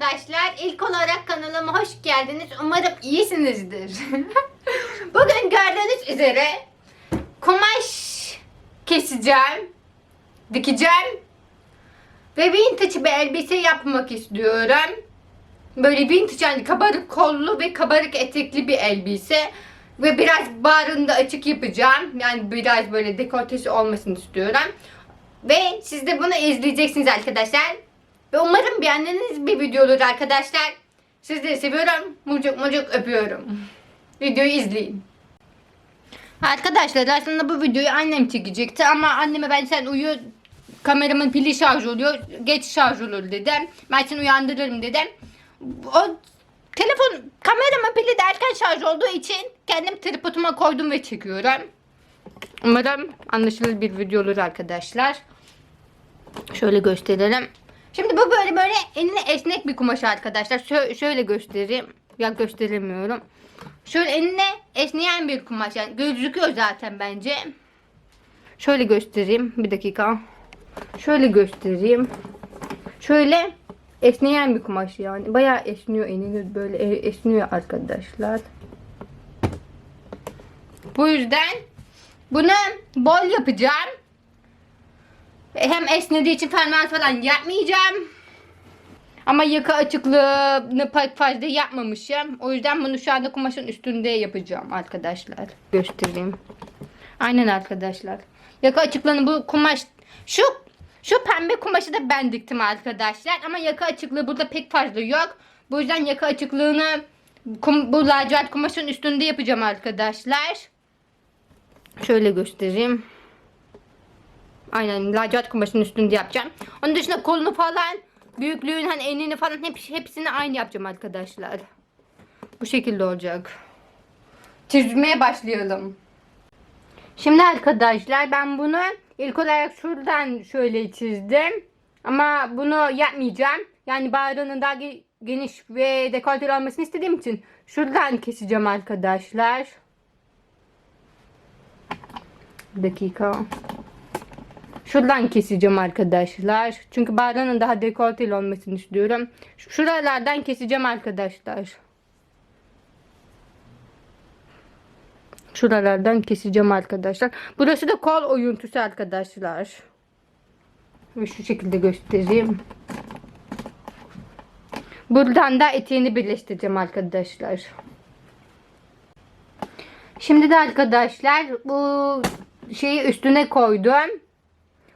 Arkadaşlar ilk olarak kanalıma hoş geldiniz. Umarım iyisinizdir. Bugün gördüğünüz üzere kumaş keseceğim, dikeceğim ve vintage bir elbise yapmak istiyorum. Böyle vintage yani kabarık kollu ve kabarık etekli bir elbise. Ve biraz barında açık yapacağım. Yani biraz böyle dekoltesi olmasını istiyorum. Ve siz de bunu izleyeceksiniz arkadaşlar. Ve umarım beğendiğiniz bir video olur arkadaşlar. Sizleri seviyorum. Mucuk mucuk öpüyorum. Videoyu izleyin. Arkadaşlar aslında bu videoyu annem çekecekti ama anneme ben sen uyu kameramın pili şarj oluyor geç şarj olur dedim. Ben seni uyandırırım dedim. O telefon kameramın pili de erken şarj olduğu için kendim tripoduma koydum ve çekiyorum. Umarım anlaşılır bir video olur arkadaşlar. Şöyle gösterelim. Şimdi bu böyle böyle eline esnek bir kumaş arkadaşlar. Şö- şöyle göstereyim. Ya gösteremiyorum. Şöyle eline esneyen bir kumaş. Yani gözüküyor zaten bence. Şöyle göstereyim. Bir dakika. Şöyle göstereyim. Şöyle esneyen bir kumaş yani. Bayağı esniyor elini böyle e- esniyor arkadaşlar. Bu yüzden bunu bol yapacağım. Hem esnediği için fermuar falan yapmayacağım. Ama yaka açıklığını pek fazla yapmamışım. O yüzden bunu şu anda kumaşın üstünde yapacağım arkadaşlar. Göstereyim. Aynen arkadaşlar. Yaka açıklığını bu kumaş şu şu pembe kumaşı da ben diktim arkadaşlar. Ama yaka açıklığı burada pek fazla yok. Bu yüzden yaka açıklığını kum, bu lacivert kumaşın üstünde yapacağım arkadaşlar. Şöyle göstereyim. Aynen lacivert kumaşın üstünde yapacağım. Onun dışında kolunu falan büyüklüğün hani enini falan hep, hepsini aynı yapacağım arkadaşlar. Bu şekilde olacak. Çizmeye başlayalım. Şimdi arkadaşlar ben bunu ilk olarak şuradan şöyle çizdim. Ama bunu yapmayacağım. Yani bağrının daha ge- geniş ve dekolteli olmasını istediğim için şuradan keseceğim arkadaşlar. Bir dakika. Şuradan keseceğim arkadaşlar. Çünkü bağrının daha dekolteli olmasını istiyorum. Şuralardan keseceğim arkadaşlar. Şuralardan keseceğim arkadaşlar. Burası da kol oyuntusu arkadaşlar. Ve şu şekilde göstereyim. Buradan da eteğini birleştireceğim arkadaşlar. Şimdi de arkadaşlar bu şeyi üstüne koydum.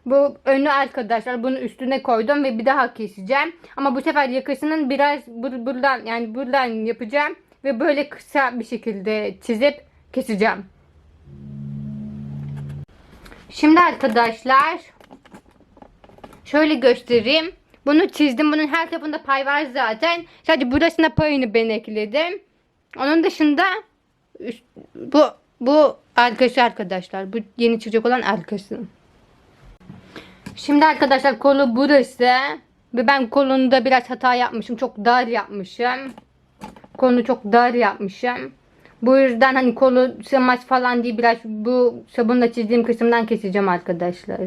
Bu önü arkadaşlar bunun üstüne koydum ve bir daha keseceğim. Ama bu sefer yakasının biraz bur- buradan yani buradan yapacağım ve böyle kısa bir şekilde çizip keseceğim. Şimdi arkadaşlar şöyle göstereyim. Bunu çizdim. Bunun her tarafında pay var zaten. Sadece burasına payını ben ekledim. Onun dışında bu bu arkası arkadaşlar. Bu yeni çıkacak olan arkası. Şimdi arkadaşlar kolu burası. Ve ben kolunda biraz hata yapmışım. Çok dar yapmışım. Kolunu çok dar yapmışım. Bu yüzden hani kolu sığmaz falan diye biraz bu sabunla çizdiğim kısımdan keseceğim arkadaşlar.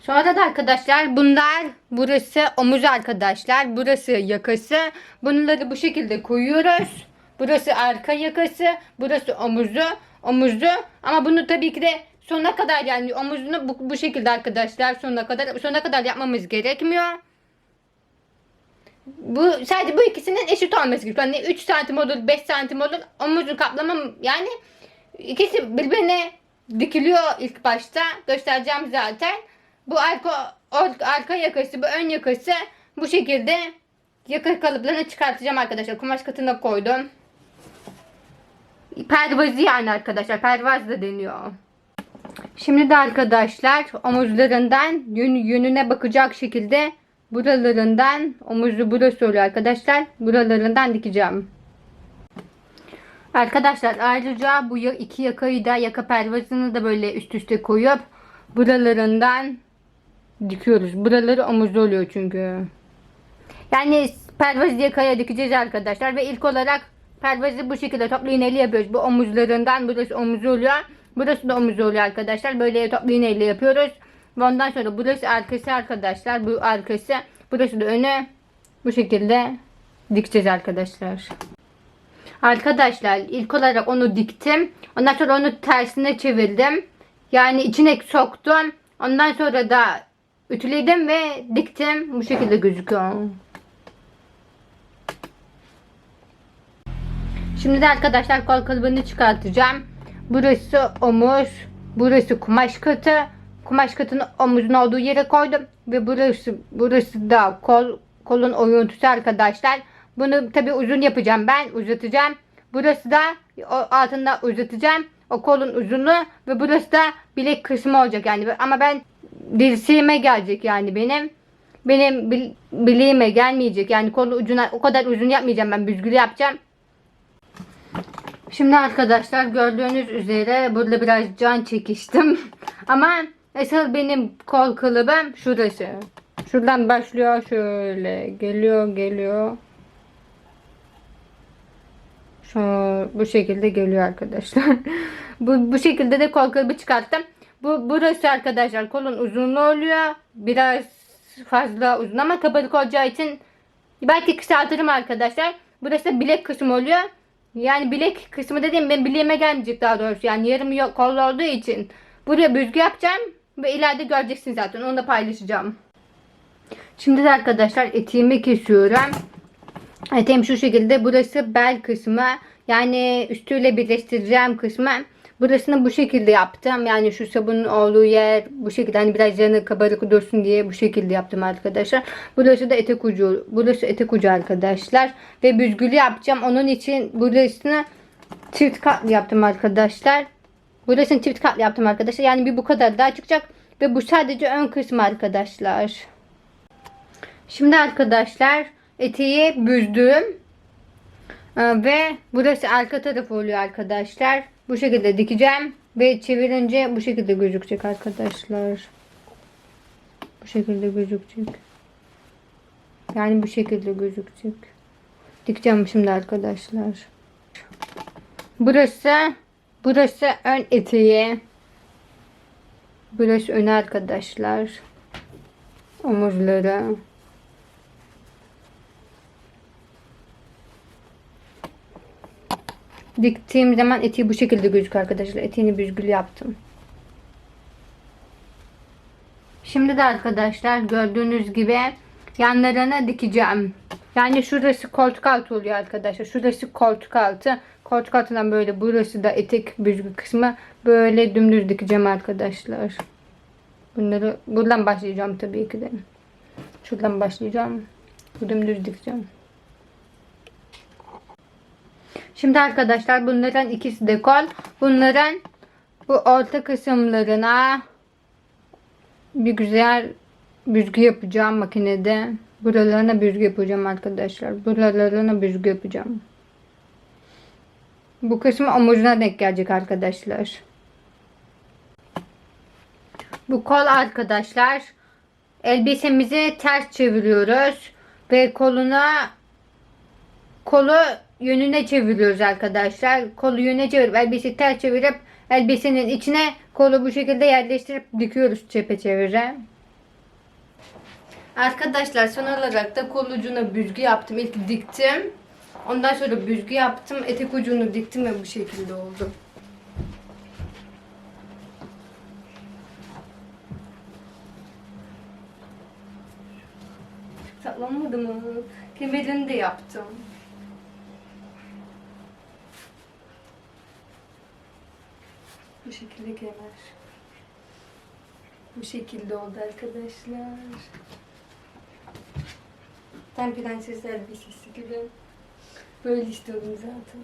Sonra da arkadaşlar bunlar burası omuz arkadaşlar. Burası yakası. Bunları bu şekilde koyuyoruz. Burası arka yakası. Burası omuzu. Omuzu. Ama bunu tabii ki de sonuna kadar yani omuzunu bu, bu şekilde arkadaşlar sonuna kadar sonuna kadar yapmamız gerekmiyor. Bu sadece bu ikisinin eşit olması gerekiyor. Hani 3 santim olur, 5 santim olur. Omuzun kaplamam yani ikisi birbirine dikiliyor ilk başta. Göstereceğim zaten. Bu arka arka yakası, bu ön yakası bu şekilde yaka kalıplarını çıkartacağım arkadaşlar. Kumaş katına koydum. Pervazı yani arkadaşlar. Pervaz da deniyor. Şimdi de arkadaşlar omuzlarından yön, yönüne bakacak şekilde buralarından omuzu burası oluyor arkadaşlar. Buralarından dikeceğim. Arkadaşlar ayrıca bu iki yakayı da yaka pervazını da böyle üst üste koyup buralarından dikiyoruz. Buraları omuzda oluyor çünkü. Yani pervaz yakaya dikeceğiz arkadaşlar ve ilk olarak pervazı bu şekilde toplu iğneyle yapıyoruz. Bu omuzlarından burası omuzu oluyor. Burası da omuzu oluyor arkadaşlar. Böyle toplu iğneyle yapıyoruz. Ve ondan sonra burası arkası arkadaşlar. Bu arkası. Burası da önü. bu şekilde dikeceğiz arkadaşlar. Arkadaşlar ilk olarak onu diktim. Ondan sonra onu tersine çevirdim. Yani içine soktum. Ondan sonra da ütüledim ve diktim. Bu şekilde gözüküyor. Şimdi de arkadaşlar kol kalıbını çıkartacağım. Burası omuz, burası kumaş katı. Kumaş katını omuzun olduğu yere koydum ve burası burası da kol kolun oyuntusu arkadaşlar. Bunu tabi uzun yapacağım ben uzatacağım. Burası da altında uzatacağım. O kolun uzunluğu ve burası da bilek kısmı olacak yani. Ama ben dirseğime gelecek yani benim. Benim bil- bileğime gelmeyecek. Yani kolu ucuna o kadar uzun yapmayacağım ben büzgülü yapacağım. Şimdi arkadaşlar gördüğünüz üzere burada biraz can çekiştim. Ama asıl benim kol kılıbım şurası. Şuradan başlıyor şöyle geliyor geliyor. Şu bu şekilde geliyor arkadaşlar. bu bu şekilde de kol kılıbı çıkarttım. Bu burası arkadaşlar kolun uzunluğu oluyor. Biraz fazla uzun ama kabarık olacağı için belki kısaltırım arkadaşlar. Burası da bilek kısmı oluyor. Yani bilek kısmı dediğim ben bileğime gelmeyecek daha doğrusu. Yani yarım kol olduğu için. Buraya büzgü yapacağım. Ve ileride göreceksiniz zaten. Onu da paylaşacağım. Şimdi de arkadaşlar etiğimi kesiyorum. Eteğim şu şekilde. Burası bel kısmı. Yani üstüyle birleştireceğim kısmı. Burasını bu şekilde yaptım. Yani şu sabunun olduğu yer bu şekilde hani biraz yanı kabarık dursun diye bu şekilde yaptım arkadaşlar. Burası da etek ucu. Burası etek ucu arkadaşlar. Ve büzgülü yapacağım. Onun için burasını çift katlı yaptım arkadaşlar. Burasını çift katlı yaptım arkadaşlar. Yani bir bu kadar daha çıkacak. Ve bu sadece ön kısmı arkadaşlar. Şimdi arkadaşlar eteği büzdüm. Ee, Ve burası arka tarafı oluyor arkadaşlar. Bu şekilde dikeceğim. Ve çevirince bu şekilde gözükecek arkadaşlar. Bu şekilde gözükecek. Yani bu şekilde gözükecek. Dikeceğim şimdi arkadaşlar. Burası burası ön eteği. Burası ön arkadaşlar. Omuzları. Diktiğim zaman etiği bu şekilde gözüküyor arkadaşlar. Etiğini büzgülü yaptım. Şimdi de arkadaşlar gördüğünüz gibi yanlarına dikeceğim. Yani şurası koltuk altı oluyor arkadaşlar. Şurası koltuk altı. Koltuk altından böyle burası da etek büzgü kısmı. Böyle dümdüz dikeceğim arkadaşlar. Bunları buradan başlayacağım tabii ki de. Şuradan başlayacağım. Dümdüz dikeceğim. Şimdi arkadaşlar bunların ikisi de kol. Bunların bu orta kısımlarına bir güzel büzgü yapacağım makinede. Buralarına büzgü yapacağım arkadaşlar. Buralarına büzgü yapacağım. Bu kısmı omuzuna denk gelecek arkadaşlar. Bu kol arkadaşlar. Elbisemizi ters çeviriyoruz. Ve koluna kolu yönüne çeviriyoruz arkadaşlar. Kolu yöne çevirip elbiseyi ters çevirip elbisenin içine kolu bu şekilde yerleştirip dikiyoruz çepeçevire. Arkadaşlar son olarak da kol ucuna büzgü yaptım. İlk diktim. Ondan sonra büzgü yaptım. Etek ucunu diktim ve bu şekilde oldu. Saklanmadı mı? Kemerini de yaptım. Bu şekilde kemer. Bu şekilde oldu arkadaşlar. Tam prenses elbisesi gibi. Böyle istiyordum zaten.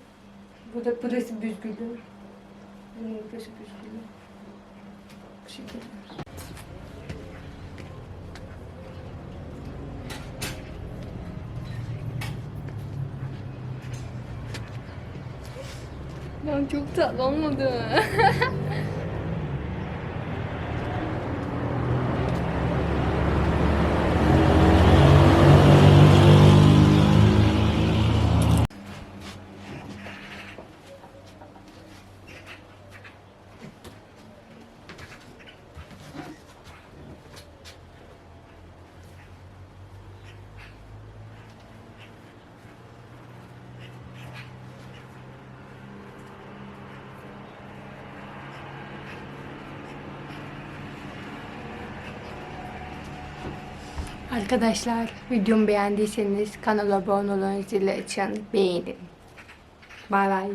Burada burası büzgülü. Bunun burası büzgülü. Bu şekilde. Ya çok tatlı olmadı. Arkadaşlar videomu beğendiyseniz kanala abone olun, zili açın, beğenin. Bay bay.